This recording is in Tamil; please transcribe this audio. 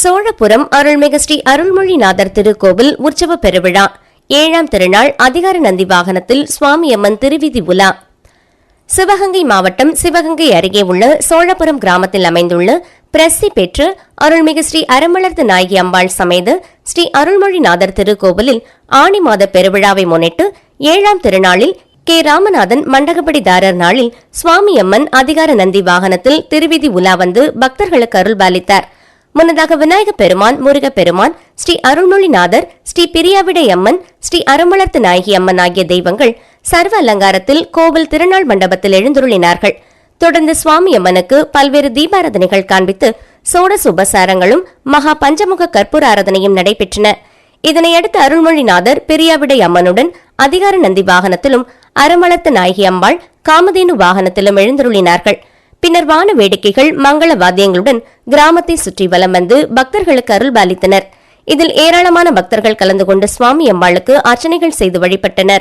சோழபுரம் அருள்மிகு ஸ்ரீ அருள்மொழிநாதர் திருக்கோவில் உற்சவ பெருவிழா. ஏழாம் திருநாள் அதிகார நந்தி வாகனத்தில் சுவாமியம்மன் திருவிதி உலா. சிவகங்கை மாவட்டம் சிவகங்கை அருகே உள்ள சோழபுரம் கிராமத்தில் அமைந்துள்ள பிரசி பெற்று அருள்மிகு ஸ்ரீ அரமலர்த்து நாயகி அம்பாள் சமேத ஸ்ரீ அருள்மொழிநாதர் திருக்கோவிலில் ஆணி மாத பெருவிழாவை முன்னிட்டு ஏழாம் திருநாளில் கே. ராமநாதன் மண்டகப்படிதாரர் நாளில் சுவாமியம்மன் அதிகார நந்தி வாகனத்தில் திருவிதி உலா வந்து பக்தர்களுக்கு அருள்பாலித்தாா் முன்னதாக விநாயக பெருமான் முருக பெருமான் ஸ்ரீ அருள்மொழிநாதர் ஸ்ரீ பிரியாவிடை அம்மன் ஸ்ரீ அருமலர்த்து நாயகி அம்மன் ஆகிய தெய்வங்கள் சர்வ அலங்காரத்தில் கோவில் திருநாள் மண்டபத்தில் எழுந்துருளினார்கள். தொடர்ந்து சுவாமி அம்மனுக்கு பல்வேறு தீபாராதனைகள் காண்பித்து சோடச உபசாரங்களும் மகா பஞ்சமுக கற்பூர ஆராதனையும் நடைபெற்றன. இதனையடுத்து அருள்மொழிநாதர் பெரியாவிடை அம்மனுடன் அதிகார நந்தி வாகனத்திலும் அறமளத்த நாயகி அம்பாள் காமதேனு வாகனத்திலும் எழுந்தருளினார்கள். பின்னர் வான வேடிக்கைகள் மங்கள வாத்தியங்களுடன் கிராமத்தை சுற்றி வலம் வந்து பக்தர்களுக்கு அருள்பாலித்தனர் இதில் ஏராளமான பக்தர்கள் கலந்து கொண்டு சுவாமி அம்மாளுக்கு அர்ச்சனைகள் செய்து வழிபட்டனர்.